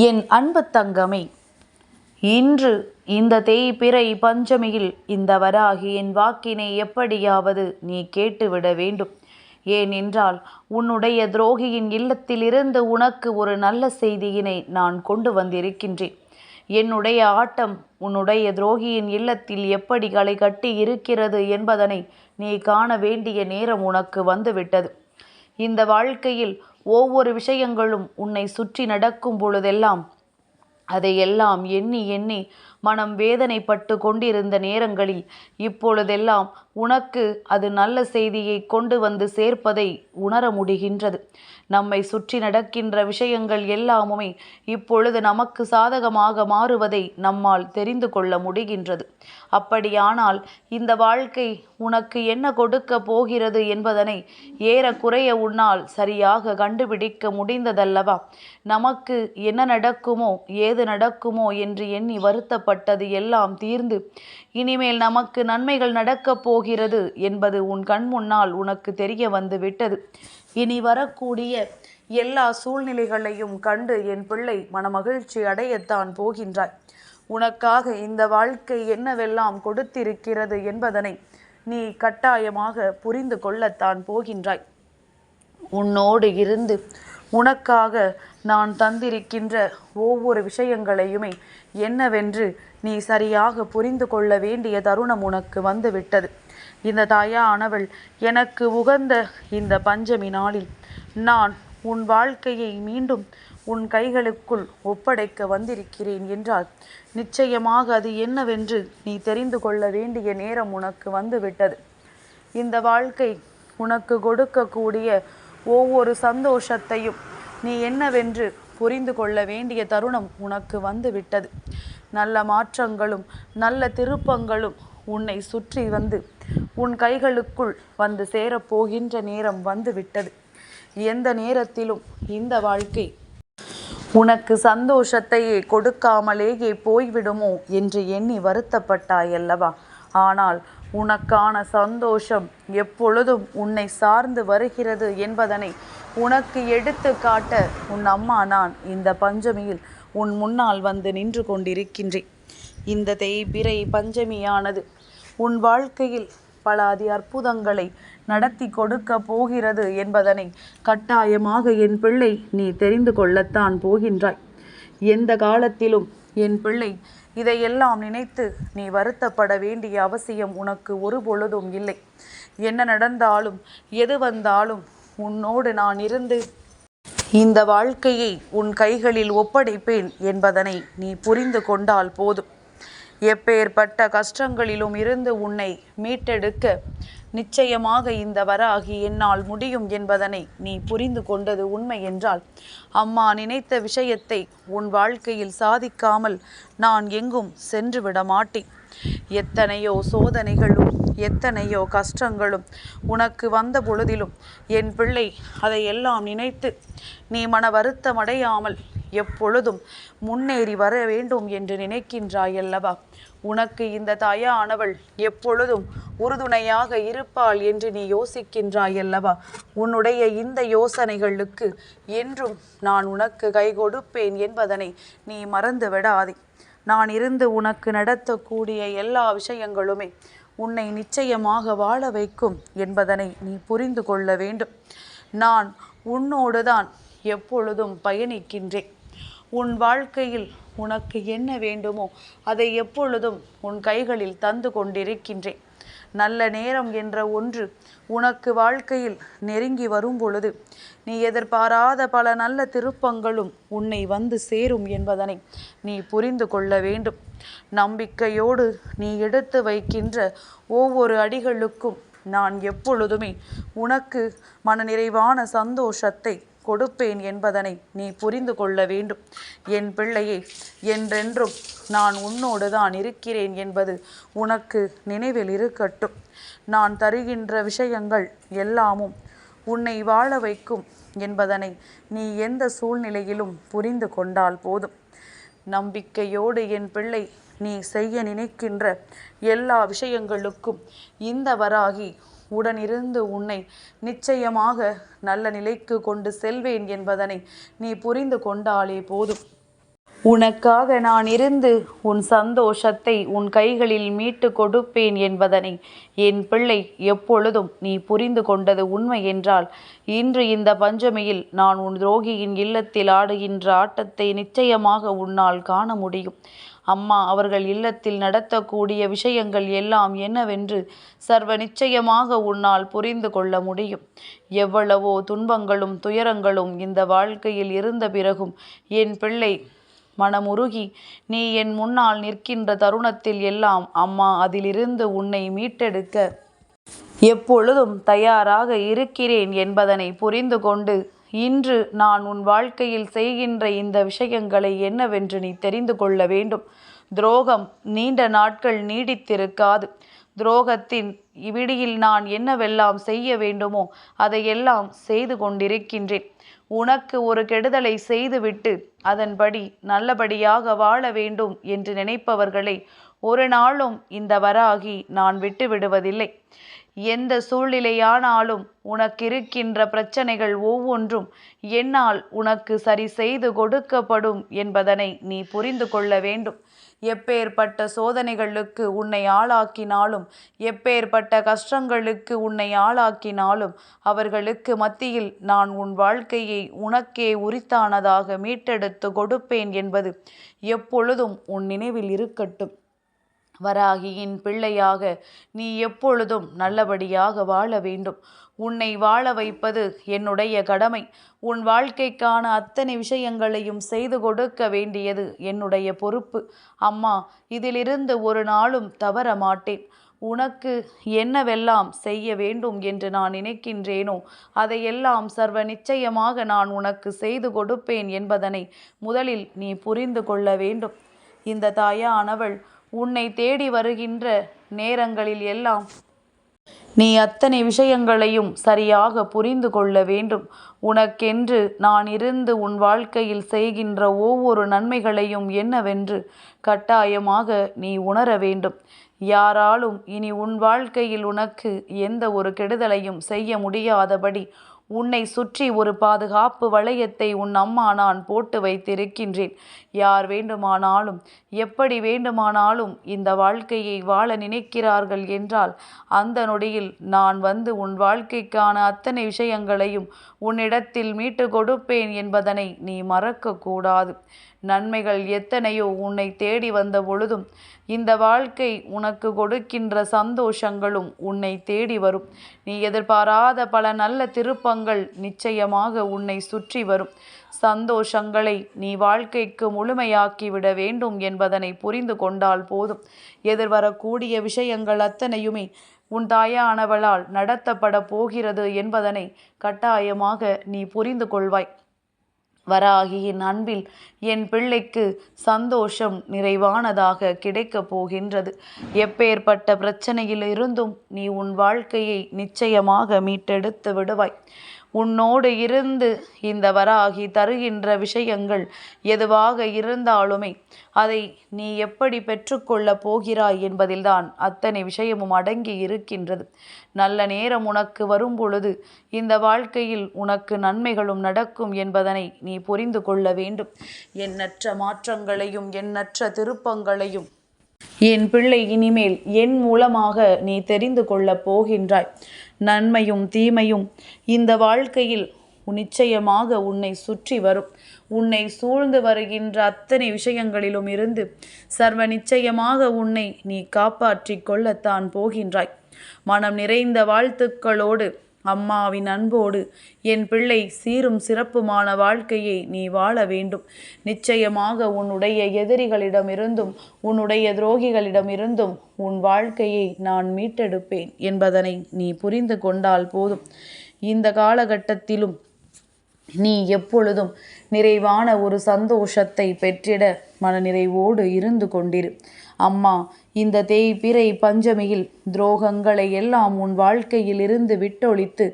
என் அன்பு தங்கமே இன்று இந்த தேய்பிறை பஞ்சமியில் இந்த வராகி என் வாக்கினை எப்படியாவது நீ கேட்டுவிட வேண்டும். ஏனென்றால் உன்னுடைய துரோகியின் இல்லத்திலிருந்து உனக்கு ஒரு நல்ல செய்தியினை நான் கொண்டு வந்திருக்கின்றேன். என்னுடைய ஆட்டம் உன்னுடைய துரோகியின் இல்லத்தில் எப்படி களை கட்டி இருக்கிறது என்பதனை நீ காண வேண்டிய நேரம் உனக்கு வந்துவிட்டது. இந்த வாழ்க்கையில் ஒவ்வொரு விஷயங்களும் உன்னை சுற்றி நடக்கும் பொழுதெல்லாம் அதையெல்லாம் எண்ணி எண்ணி மனம் வேதனைப்பட்டு கொண்டிருந்த நேரங்களில் இப்பொழுதெல்லாம் உனக்கு அது நல்ல செய்தியை கொண்டு வந்து சேர்ப்பதை உணர முடிகின்றது. நம்மை சுற்றி நடக்கின்ற விஷயங்கள் எல்லாமுமே இப்பொழுது நமக்கு சாதகமாக மாறுவதை நம்மால் தெரிந்து கொள்ள முடிகின்றது. அப்படியானால் இந்த வாழ்க்கை உனக்கு என்ன கொடுக்க போகிறது என்பதனை ஏறக்குறைய உன்னால் சரியாக கண்டுபிடிக்க முடிந்ததல்லவா? நமக்கு என்ன நடக்குமோ ஏது நடக்குமோ என்று எண்ணி வருத்தப்பட்டது எல்லாம் தீர்ந்து இனிமேல் நமக்கு நன்மைகள் நடக்கப் போகிறது என்பது உன் கண் முன்னால் உனக்கு தெரிய வந்து விட்டது. இனி வரக்கூடிய எல்லா சூழ்நிலைகளையும் கண்டு என் பிள்ளை மனமகிழ்ச்சி அடையத்தான் போகின்றாய். உனக்காக இந்த வாழ்க்கை என்னவெல்லாம் கொடுத்திருக்கிறது என்பதனை நீ கட்டாயமாக புரிந்து கொள்ளத்தான் போகின்றாய். உன்னோடு இருந்து உனக்காக நான் தந்திருக்கின்ற ஒவ்வொரு விஷயங்களையுமே என்னவென்று நீ சரியாக புரிந்து கொள்ள வேண்டிய தருணம் உனக்கு வந்துவிட்டது. இந்த தாயானவள் எனக்கு உகந்த இந்த பஞ்சமி நாளில் நான் உன் வாழ்க்கையை மீண்டும் உன் கைகளுக்குள் ஒப்படைக்க வந்திருக்கிறேன் என்றால் நிச்சயமாக அது என்னவென்று நீ தெரிந்து கொள்ள வேண்டிய நேரம் உனக்கு வந்துவிட்டது. இந்த வாழ்க்கை உனக்கு கொடுக்கக்கூடிய ஒவ்வொரு சந்தோஷத்தையும் நீ என்னவென்று புரிந்து கொள்ள வேண்டிய தருணம் உனக்கு வந்துவிட்டது. நல்ல மாற்றங்களும் நல்ல திருப்பங்களும் உன்னை சுற்றி வந்து உன் கைகளுக்குள் வந்து சேரப்போகின்ற நேரம் வந்துவிட்டது. எந்த நேரத்திலும் இந்த வாழ்க்கை உனக்கு சந்தோஷத்தையே கொடுக்காமலேயே போய்விடுமோ என்று எண்ணி வருத்தப்பட்டாய் அல்லவா ஆனால் உனக்கான சந்தோஷம் எப்பொழுதும் உன்னை சார்ந்து வருகிறது என்பதனை உனக்கு எடுத்து காட்ட உன் அம்மா நான் இந்த பஞ்சமியில் உன் முன்னால் வந்து நின்று கொண்டிருக்கின்றேன். இந்த தேய்பிரை பஞ்சமியானது உன் வாழ்க்கையில் பல அதி அற்புதங்களை நடத்தி கொடுக்க போகிறது என்பதனை கட்டாயமாக என் பிள்ளை நீ தெரிந்து கொள்ளத்தான் போகின்றாய். எந்த காலத்திலும் என் பிள்ளை இதையெல்லாம் நினைத்து நீ வருத்தப்பட வேண்டிய அவசியம் உனக்கு ஒரு பொழுதும் இல்லை. என்ன நடந்தாலும் எது வந்தாலும் உன்னோடு நான் இருந்து இந்த வாழ்க்கையை உன் கைகளில் ஒப்படைப்பேன் என்பதனை நீ புரிந்து கொண்டால் போதும். எப்பேற்பட்ட கஷ்டங்களிலும் இருந்து உன்னை மீட்டெடுக்க நிச்சயமாக இந்த வராகி என்னால் முடியும் என்பதனை நீ புரிந்து கொண்டது உண்மை என்றால் அம்மா நினைத்த விஷயத்தை உன் வாழ்க்கையில் சாதிக்காமல் நான் எங்கும் சென்று விட மாட்டேன் எத்தனையோ சோதனைகளும் எத்தனையோ கஷ்டங்களும் உனக்கு வந்த பொழுதிலும் என் பிள்ளை அதையெல்லாம் நினைத்து நீ மன வருத்தம் அடையாமல் எப்பொழுதும் முன்னேறி வர வேண்டும் என்று நினைக்கின்றாய் அல்லவா உனக்கு இந்த தாயானவள் எப்பொழுதும் உறுதுணையாக இருப்பாள் என்று நீ யோசிக்கின்றாய் அல்லவா உன்னுடைய இந்த யோசனைகளுக்கு என்றும் நான் உனக்கு கை கொடுப்பேன் என்பதனை நீ மறந்து விடாதே நான் இருந்து உனக்கு நடத்தக்கூடிய எல்லா விஷயங்களுமே உன்னை நிச்சயமாக வாழ வைக்கும் என்பதனை நீ புரிந்து கொள்ள வேண்டும். நான் உன்னோடுதான் எப்பொழுதும் பயணிக்கின்றேன். உன் வாழ்க்கையில் உனக்கு என்ன வேண்டுமோ அதை எப்பொழுதும் உன் கைகளில் தந்து கொண்டிருக்கின்றேன். நல்ல நேரம் என்ற ஒன்று உனக்கு வாழ்க்கையில் நெருங்கி வரும் பொழுது. நீ எதிர்பாராத பல நல்ல திருப்பங்களும் உன்னை வந்து சேரும் என்பதனை நீ புரிந்து கொள்ள வேண்டும். நம்பிக்கையோடு நீ எடுத்து வைக்கின்ற ஒவ்வொரு அடிகளுக்கும் நான் எப்பொழுதுமே உனக்கு மனநிறைவான சந்தோஷத்தை கொடுப்பேன் என்பதனை நீ புரிந்து கொள்ள வேண்டும். என் பிள்ளையே என்றென்றும் நான் உன்னோடு தான் இருக்கிறேன் என்பது உனக்கு நினைவில் இருக்கட்டும். நான் தருகின்ற விஷயங்கள் எல்லாமும் உன்னை வாழ வைக்கும் என்பதனை நீ எந்த சூழ்நிலையிலும் புரிந்து கொண்டால் போதும். நம்பிக்கையோடு என் பிள்ளை நீ செய்ய நினைக்கின்ற எல்லா விஷயங்களுக்கும் இந்த வராகி உடனிருந்து உன்னை நிச்சயமாக நல்ல நிலைக்கு கொண்டு செல்வேன் என்பதனை நீ புரிந்து கொண்டாலே போதும். உனக்காக நான் இருந்து உன் சந்தோஷத்தை உன் கைகளில் மீட்டு கொடுப்பேன் என்பதனை என் பிள்ளை எப்பொழுதும் நீ புரிந்து கொண்டது உண்மை என்றால் இன்று இந்த பஞ்சமியில் நான் உன் துரோகியின் இல்லத்தில் ஆடுகின்ற ஆட்டத்தை நிச்சயமாக உன்னால் காண முடியும். அம்மா அவர்கள் இல்லத்தில் நடத்தக்கூடிய விஷயங்கள் எல்லாம் என்னவென்று சர்வ நிச்சயமாக உன்னால் புரிந்து கொள்ள முடியும். எவ்வளவோ துன்பங்களும் துயரங்களும் இந்த வாழ்க்கையில் இருந்த பிறகும் என் பிள்ளை மனமுருகி நீ என் முன்னால் நிற்கின்ற தருணத்தில் எல்லாம் அம்மா அதிலிருந்து உன்னை மீட்டெடுக்க எப்பொழுதும் தயாராக இருக்கிறேன் என்பதனை புரிந்து கொண்டு இன்று நான் உன் வாழ்க்கையில் செய்கின்ற இந்த விஷயங்களை என்னவென்று நீ தெரிந்து கொள்ள வேண்டும். துரோகம் நீண்ட நாட்கள் நீடித்திருக்காது. துரோகத்தின் இவிடியில் நான் என்னவெல்லாம் செய்ய வேண்டுமோ அதையெல்லாம் செய்து கொண்டிருக்கின்றேன். உனக்கு ஒரு கெடுதலை செய்துவிட்டு அதன்படி நல்லபடியாக வாழ வேண்டும் என்று நினைப்பவர்களை ஒரு நாளும் இந்த வராகி நான் விட்டு விடுவதில்லை. எந்த சூழ்நிலையானாலும் உனக்கிருக்கின்ற பிரச்சனைகள் ஒவ்வொன்றும் என்னால் உனக்கு சரி செய்து கொடுக்கப்படும் என்பதனை நீ புரிந்து கொள்ள வேண்டும். எப்பேற்பட்ட சோதனைகளுக்கு உன்னை ஆளாக்கினாலும் எப்பேற்பட்ட கஷ்டங்களுக்கு உன்னை ஆளாக்கினாலும் அவர்களுக்கு மத்தியில் நான் உன் வாழ்க்கையை உனக்கே உரித்தானதாக மீட்டெடுத்து கொடுப்பேன் என்பது எப்பொழுதும் உன் நினைவில் இருக்கட்டும். வராகியின் பிள்ளையாக நீ எப்பொழுதும் நல்லபடியாக வாழ வேண்டும். உன்னை வாழ வைப்பது என்னுடைய கடமை. உன் வாழ்க்கைக்கான அத்தனை விஷயங்களையும் செய்து கொடுக்க வேண்டியது என்னுடைய பொறுப்பு. அம்மா இதிலிருந்து ஒரு நாளும் தவற மாட்டேன். உனக்கு என்னவெல்லாம் செய்ய வேண்டும் என்று நான் நினைக்கின்றேனோ அதையெல்லாம் சர்வ நிச்சயமாக நான் உனக்கு செய்து கொடுப்பேன் என்பதனை முதலில் நீ புரிந்து கொள்ள வேண்டும். இந்த தாயானவள் உன்னை தேடி வருகின்ற நேரங்களில் எல்லாம் நீ அத்தனை விஷயங்களையும் சரியாக புரிந்து கொள்ள வேண்டும். உனக்கென்று நான் இருந்து உன் வாழ்க்கையில் செய்கின்ற ஒவ்வொரு நன்மைகளையும் என்னவென்று கட்டாயமாக நீ உணர வேண்டும். யாராலும் இனி உன் வாழ்க்கையில் உனக்கு எந்த ஒரு கெடுதலையும் செய்ய முடியாதபடி உன்னை சுற்றி ஒரு பாதுகாப்பு வளையத்தை உன் அம்மா நான் போட்டு வைத்திருக்கின்றேன். யார் வேண்டுமானாலும் எப்படி வேண்டுமானாலும் இந்த வாழ்க்கையை வாழ நினைக்கிறார்கள் என்றால் அந்த நொடியில் நான் வந்து உன் வாழ்க்கைக்கான அத்தனை விஷயங்களையும் உன்னிடத்தில் மீட்டு கொடுப்பேன் என்பதனை நீ மறக்கக்கூடாது. நன்மைகள் எத்தனையோ உன்னை தேடி வந்த பொழுதும் இந்த வாழ்க்கை உனக்கு கொடுக்கின்ற சந்தோஷங்களும் உன்னை தேடி வரும். நீ எதிர்பாராத பல நல்ல திருப்பங்கள் நிச்சயமாக உன்னை சுற்றி வரும். சந்தோஷங்களை நீ வாழ்க்கைக்கு முழுமையாக்கிவிட வேண்டும் என்பதனை புரிந்து கொண்டால் போதும். எதிர்வரக்கூடிய விஷயங்கள் அத்தனையுமே உன் தாயானவளால் நடத்தப்பட போகிறது என்பதனை கட்டாயமாக நீ புரிந்து கொள்வாய். வராகியின் அன்பில் என் பிள்ளைக்கு சந்தோஷம் நிறைவானதாக கிடைக்கப் போகின்றது. எப்பேற்பட்ட பிரச்சனையில் இருந்தும் நீ உன் வாழ்க்கையை நிச்சயமாக மீட்டெடுத்து விடுவாய். உன்னோடு இருந்து இந்த வராகி தருகின்ற விஷயங்கள் எதுவாக இருந்தாலுமே அதை நீ எப்படி பெற்றுக்கொள்ளப் போகிறாய் என்பதில்தான் அத்தனை விஷயமும் அடங்கி இருக்கின்றது. நல்ல நேரம் உனக்கு வரும் பொழுது இந்த வாழ்க்கையில் உனக்கு நன்மைகளும் நடக்கும் என்பதனை நீ புரிந்து கொள்ள வேண்டும். எண்ணற்ற மாற்றங்களையும் எண்ணற்ற திருப்பங்களையும் என் பிள்ளை இனிமேல் என் மூலமாக நீ தெரிந்து கொள்ளப் போகின்றாய். நன்மையும் தீமையும். இந்த வாழ்க்கையில் நிச்சயமாக உன்னை சுற்றி வரும். உன்னை சூழ்ந்து வருகின்ற அத்தனை விஷயங்களிலும் இருந்து சர்வ நிச்சயமாக உன்னை நீ காப்பாற்றி கொள்ளத்தான் போகின்றாய். மனம் நிறைந்த வாழ்த்துக்களோடு அம்மாவின் அன்போடு என் பிள்ளை சீரும் சிறப்புமான வாழ்க்கையை நீ வாழ வேண்டும். நிச்சயமாக உன்னுடைய எதிரிகளிடமிருந்தும் உன்னுடைய துரோகிகளிடமிருந்தும் உன் வாழ்க்கையை நான் மீட்டெடுப்பேன் என்பதனை நீ புரிந்து கொண்டால் போதும். இந்த காலகட்டத்திலும் நீ எப்பொழுதும் நிறைவான ஒரு சந்தோஷத்தை பெற்றிட மனநிறைவோடு இருந்து கொண்டிரு. அம்மா இந்த தேய்பிறை பஞ்சமியில் துரோகங்களை எல்லாம் உன் வாழ்க்கையில் இருந்து விட்டொழித்து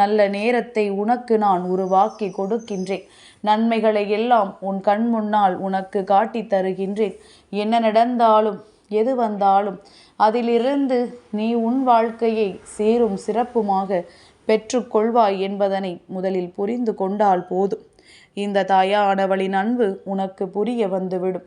நல்ல நேரத்தை உனக்கு நான் உருவாக்கி கொடுக்கின்றேன். நன்மைகளை எல்லாம் உன் கண் முன்னால் உனக்கு காட்டி தருகின்றேன். என்ன நடந்தாலும் எது வந்தாலும் அதிலிருந்து நீ உன் வாழ்க்கையை சேரும் சிறப்புமாக பெற்றுக்கொள்வாய் என்பதனை முதலில் புரிந்து கொண்டால் போதும். இந்த தாயானவளின் அன்பு உனக்கு புரிய வந்துவிடும்.